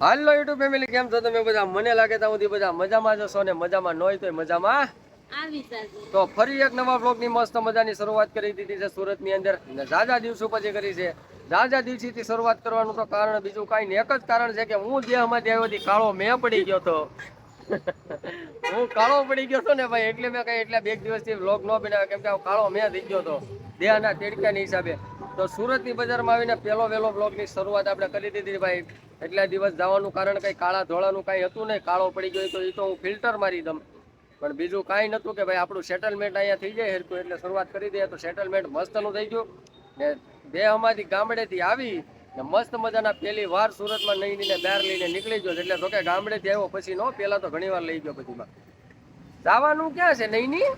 હાલો YouTube family કેમ છો તમે? બધા મને લાગે ત્યાં સુધી બધા મજામાં જશો ને મજામાં ન હોય તો મજામાં. તો ફરી એક નવા બ્લોગની મસ્ત મજાની શરૂઆત કરી દીધી છે સુરતની અંદર ઝાઝા દિવસો પછી કરી છે. ઝાઝા દિવસથી શરૂઆત કરવાનું તો કારણ બીજું કાંઈ એક જ કારણ છે કે હું દેહમાંથી આવ્યો હતી કાળો મેં પડી ગયો તો હું કાળો પડી ગયો હતો ને ભાઈ એટલે મેં કઈ એટલે બે દિવસથી વ્લોગ ન બનાવ્યો કેમ કે કાળો મેં થઈ ગયો હતો દેહના તેડકાની હિસાબે. તો સુરતની બજારમાં આવીને પહેલો વહેલો બ્લોગની શરૂઆત આપણે કરી દીધી ભાઈ. એટલા દિવસ જવાનું કારણ કઈ કાળા ધોળાનું કાંઈ હતું નહીં કાળો પડી ગયો તો એ તો હું ફિલ્ટર મારી દઉં. પણ બીજું કાંઈ નહોતું કે ભાઈ આપણું સેટલમેન્ટ અહીંયા થઈ જાય હેરતું એટલે શરૂઆત કરી દઈએ તો સેટલમેન્ટ મસ્તનું થઈ ગયું. ને બે અમારી ગામડેથી આવી ને મસ્ત મજાના પહેલી વાર સુરતમાં નહીં ને બહાર લઈને નીકળી ગયો એટલે તો કે ગામડેથી આવ્યો પછી નો પહેલાં તો ઘણી વાર લઈ ગયો બધીમાં. જવાનું ક્યાં છે નહીં ની?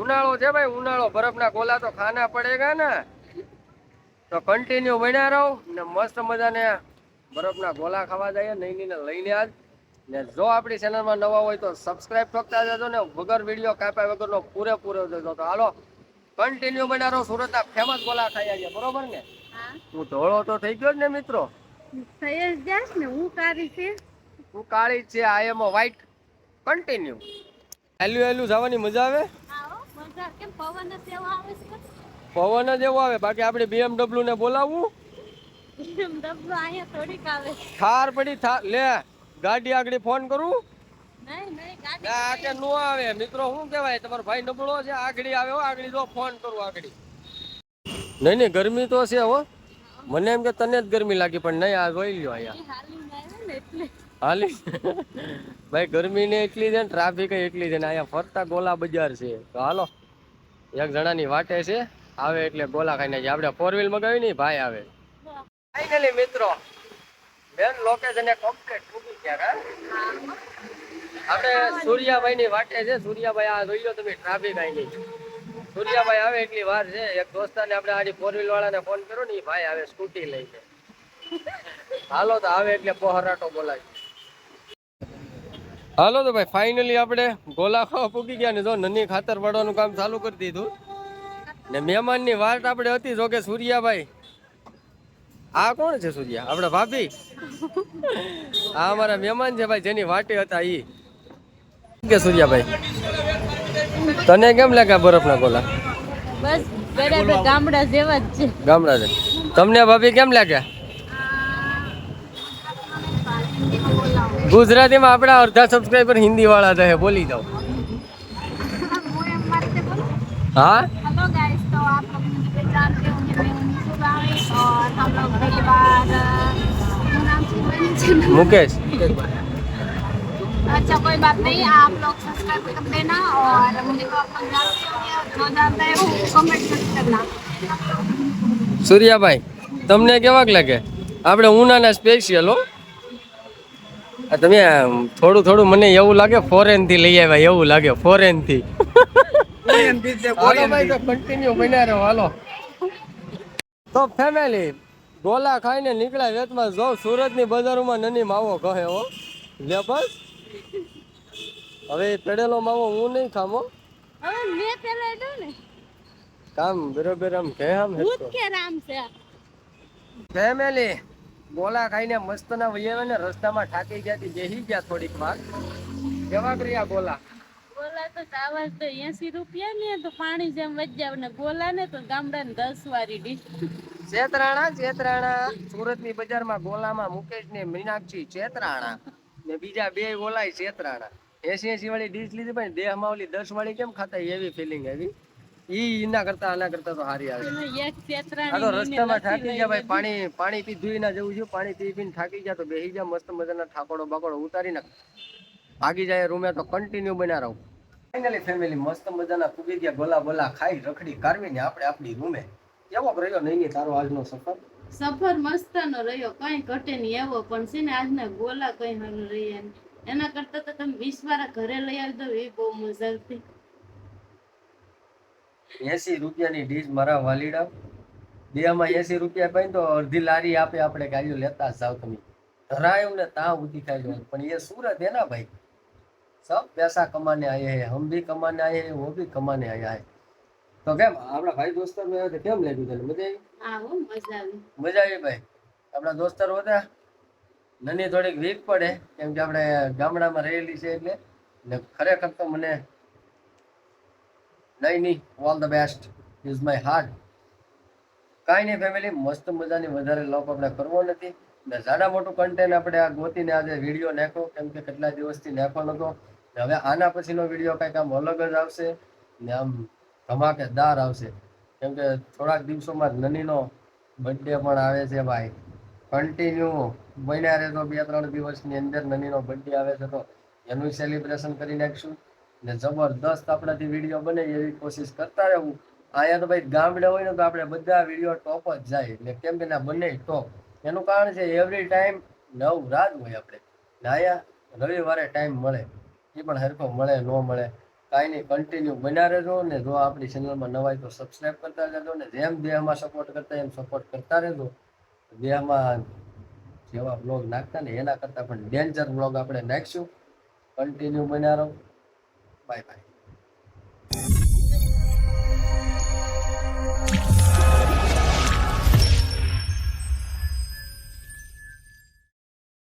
ઉનાળો છે ભાઈ ઉનાળો. બરફના ગોલા તો ખાના પડેગા ને. તો કન્ટિન્યુ બન્યા રહો ને મસ્ત મજાને બરફના ગોલા ખાવા જઈએ નહીં ને લઈને આજ. ને જો આપણી ચેનલમાં નવા હોય તો સબસ્ક્રાઈબ ઠોકતા જજો ને વગર વીડિયો કાપ્યા વગરનો પૂરેપૂરો જજો. તો હાલો કન્ટિન્યુ બન્યા રહો સુરતના ફેમસ ગોલા ખાઈ આવીએ બરોબર ને? હું. ધોળો તો થઈ ગયો ને મિત્રો? થઈ જ જાશ ને હું કાળી છે. હું કાળી છે આઈ એમ વ્હાઈટ કન્ટિન્યુ હેલું હેલું જવાની મજા આવે? આવો મજા. કેમ પવન જ એવો આવે છે? પવન જ એવો આવે. બાકી આપણે BMW ને બોલાવવું એમ ડબલો અહીંયા થોડીક આવે. થાર પડી થાર લે ગાડી આગળ ફોન કરું. કે નો આવે. મિત્રો શું કહેવાય? તમારો ભાઈ નબળો છે આગળ આવે આગળ જો ફોન કરું આગળ. નહીં નહીં ગરમી તો છે હો. મને એમ કે તને જ ગરમી લાગી પણ નહીં આ જોઈ લ્યો અહીંયા. હાલી. ભાઈ ગરમી ને એટલી છે ને ટ્રાફિક એટલી છે ને અહીંયા ફરતા ગોલા બજાર છે. તો હાલો એક જણાની વાટે છે. આવે એટલે ગોલા ખાઈને જાય આપણે ફોર વ્હીલ મગાવી નહીં ભાઈ આવે. ફાઇનલી મિત્રો બેન લોકેશન કમ્પ્લીટ પૂકી ગયા આપણે સૂર્યાભાઈ ની વાટે છે સૂર્યાભાઈ આ જોઈ લો તમે ટ્રાફિક આઈ ગઈ. સૂર્યાભાઈ આવે એટલી વાર છે, એક દોસ્તાને આપણે આડી ફોર વ્હીલ વાળાને ફોન કર્યો ને ભાઈ આવે સ્કૂટી લઈને હાલો તો આવે એટલે પોહરાટો બોલાય. હાલો તો ભાઈ ફાઇનલી આપણે ગોલા ખાવા પૂકી ગયા ને જો નની ખાતર પાડવાનું કામ ચાલુ કરી દીધું. ને મહેમાનની વાટ આપણે હતી જો કે સૂર્યાભાઈ. આ કોણ છે સૂર્યા? આપણા ભાભી? આ અમારા મહેમાન છે ભાઈ જેની વાટે હતા ઈ. કે સૂર્યાભાઈ? તને કેમ લાગ્યા બરફના ગોલા? બસ બરાબર ગામડા જેવા જ છે. ગામડા છે. તમને ભાભી કેમ લાગ્યા? ગુજરાતીમાં આપણા અડધા સબસ્ક્રાઈબર હિન્દી વાળા છે બોલી જાઓ હા? हेलो गाइस तो आप लोग मुझे जानते होंगे मैं उन्नीस गाँव और हम लोग पहली बार अ, क्या नाम से mention- મુકેશ अच्छा कोई बात नहीं आप लोग सब्सक्राइब कर देना और मुझे तो आप लोग जानते होंगे जो जानता है वो कमेंट जरूर करना સૂર્યાભાઈ તમને કેવાક લાગે આપણે ઉનાના સ્પેશિયલ હો આ તમે આમ થોડું થોડું મને એવું લાગે ફોરેન થી લઈ આવ્યા એવું લાગે ભાઈ તો કન્ટિન્યુ બન્યા રહો હાલો. તો ફેમિલી ગોલા ખાઈને નીકળ્યા વેતમાં જો સુરતની બજારોમાં નની માવો કહે હો. લે બસ. હવે પેડેલો માવો હું નહીં ખામો હવે મેં પેલા એડો ને. કામ બરોબર આમ કે આમ ભૂત કે રામ છે ફેમિલી ગોલા ખાઈને મસ્ત ના વૈયા ને રસ્તામાં ઠાકી ગયા તી બેહી ગયા થોડીક વાર. કેવા કર્યા ગોલા? તો ચાવલ તો એસી રૂપિયા ને તો પાણી જેમ વજ્જાવ ને ગોલા ને તો ગામડા ને દસ વાળી ડી ચેતરાણા ચેતરાણા સુરતની બજારમાં ગોલામાં મુકેશ ને મીનાક્ષી ચેતરાણા ને બીજા બે ગોલાય ચેતરાણા એસી એસી વાળી ડીશ લીધી પણ દેહમાં ઓલી દસ વાળી કેમ ખાતા એવી ફિલિંગ આવી? ઈ એના કરતા આના કરતા તો હારી આવે. એક તો રસ્તામાં થાકી ગયા ભાઈ પાણી પાણી પી ધોઈ ના જવું છે પાણી પી પીને થાકી ગયા તો બેસી ગયા મસ્ત મજાના ઠાકોડો બાકોડો ઉતારી નાખ. ભાગી જાય રૂમે તો કન્ટિન્યુ બના રહું. ફાઇનલી ફેમિલી મસ્ત મજાના કુબેરિયા ગોલા બોલા ખાઈ રખડી કારવીને આપણે આપણી રૂમે. એવો રહ્યો નહીં તારો આજનો સફર? સફર મસ્તનો રહ્યો કઈ ઘટે નહીં એવો પણ છે ને આજના ગોલા કઈ હરું રહ્યા એના કરતા તો તમે વીસ વાળા ઘરે લઈ આવી દો એ બહુ મજા આવતી. એસી રૂપિયાની ડીશ મારા વાલીડા. બે માં એસી રૂપિયા ભાઈ તો અડધી લારી આપે આપણે ગાડીઓ લેતા જાવ તમે. ધરાયું ને તાવ ઉધી ખાઈ પણ એ સુરત એના ભાઈ? सब पैसा कमाने आए हैं हम भी कमाने आए हैं वो भी कमाने आया है તો કેમ આપણા ભાઈ દોસ્તાર ને કેમ લાગ્યું તને મજા આવી હા હો મજા આવી મજા આવી ભાઈ આપણા દોસ્તારો હતા નાની થોડીક વીક પડે કેમ કે આપણે ગામડામાં રહેલી છે એટલે ને ખરેખર તો મને નહીં નહીં all the best is my heart કાંઈ નહીં ફેમિલી મસ્ત મજાની વધારે લોક આપણે કરવો નથી ને જાડા મોટું કન્ટેન્ટ આપણે આ ગોતીને આજે વિડીયો નાખ્યો કેમ કે કેટલા દિવસથી નાખ્યો નતો ને હવે આના પછીનો વીડિયો કંઈક આમ અલગ જ આવશે ને આમ ધમાકેદાર આવશે. કેમ કે થોડાક દિવસોમાં નનીનો બર્થડે પણ આવે છે ભાઈ. કન્ટિન્યુ બન્યા રહેતો બે ત્રણ દિવસની અંદર નનીનો બર્થડે આવે છે તો એનું સેલિબ્રેશન કરી નાખીશું. ને જબરદસ્ત આપણાથી વીડિયો બને એવી કોશિશ કરતા રહેવું. અહીંયા તો ભાઈ ગામડે હોય ને તો આપણે બધા વીડિયો ટોપ જ જાય. એટલે કેમ કે ના બંને ટોપ એનું કારણ છે એવરી ટાઈમ નવ રાત હોય આપણે. ને અહીંયા રવિવારે ટાઈમ મળે. એ પણ હરખો મળે, ન મળે, કાંઈ નહીં કન્ટિન્યુ બન્યા રહેજો ને જો આપણી ચેનલમાં નવાય તો સબસ્ક્રાઈબ કરતા રહેજો ને જેમ દેહમાં સપોર્ટ કરતા એમ સપોર્ટ કરતા રહેજો. દેહમાં જેવા બ્લોગ નાખતા ને એના કરતાં પણ ડેન્જર બ્લોગ આપણે નાખીશું. કન્ટિન્યુ બન્યા રહો. Bye bye